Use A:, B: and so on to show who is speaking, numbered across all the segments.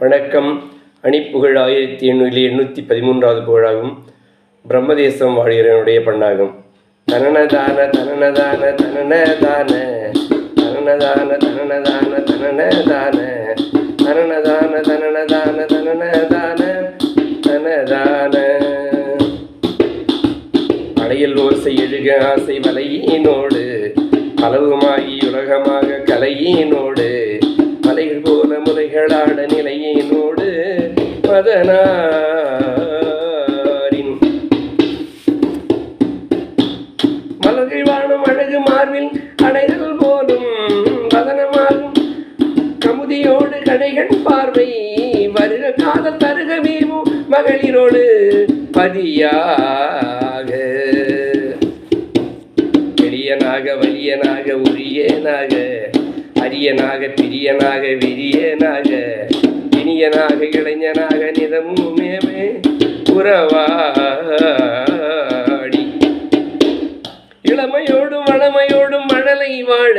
A: வணக்கம். அணிப்புகழ் ஆயிரத்தி எண்ணூற்றி எண்ணூற்றி பதிமூன்றாவது புகழாகும். பிரம்மதேசம் வாழ்கிறனுடைய பண்ணாகும். தனனதான தனனதான தனனதான தனனதான தனனதான தனனதான தனனதான தனனதான தனனதான தனதான. அலையில் ஓசை எழுக ஆசை வலையினோடு அளவுமாகி உலகமாக கலையினோடு நிலையினோடு பதனாரின் மலர்கள் வாழும் அழகு மார்பில் அடைதல் போலும் பதனமாகும் கமுதியோடு கடைகள் பார்வை வருக காதல் தருக வீமு மகளிரோடு பதியாக. பெரியனாக வலியனாக உரியனாக அரியனாக பிரியனாக விரியனாக இனியனாக இளைஞனாக நிதமுமேவே உறவாடி. இளமையோடும் வளமையோடும் மழலை வாழ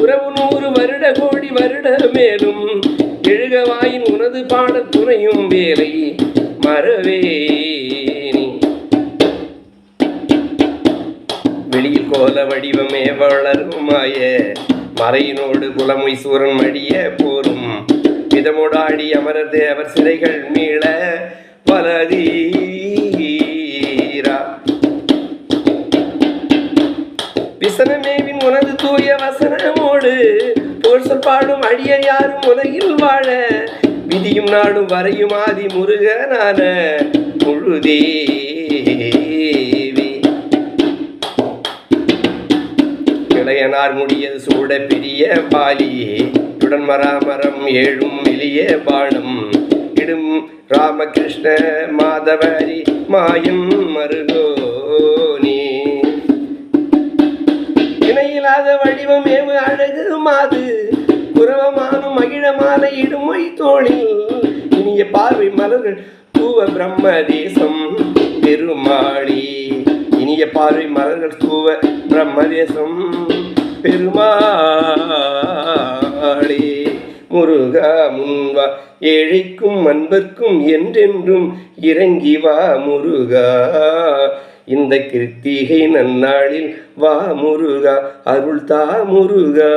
A: உறவு நூறு வருட கோடி வருட மேலும் எழுகவாயின் உனது பாடத் துணையும் வேலை மறவேனி வெளியில் கோல வடிவமே வளருமாய மறையினோடு குலமை சூரன் மடிய போரும் விதமோடாடி அமரர் தேவர் சிறைகள் மீள பலதீரா. விசனமேவின் உனது தூய வசனமோடு போர் சொற்பாடும் அடிய யாரும் உலகில் வாழ. விதியும் நாடும் வரையும் ஆதி முருகனான முழுதேவி. இளையனார் முடியது சூட பெரிய பாலியே. உடன் மராமரம் ஏழும் எளிய பாணம் இடும் ராமகிருஷ்ண மாதவரி மாயம் மருகோனே. இணையில்லாத வடிவம் ஏவு அழகு மாது. புறவமானும் மகிழ மாலை இடுமொய் தோழில் இனிய பார்வை மலர்கள் தூவ பிரம்ம தேசம் பெருமாளி. இனிய பார்வை மலர்கள் தூவ பிரம்ம தேசம் பெருமாளி. முருகா முன்வா. ஏழைக்கும் அன்பர்க்கும் என்றென்றும் இறங்கி வா முருகா. இந்த கிருத்திகை நன்னாளில் வா முருகா. அருள் தா முருகா.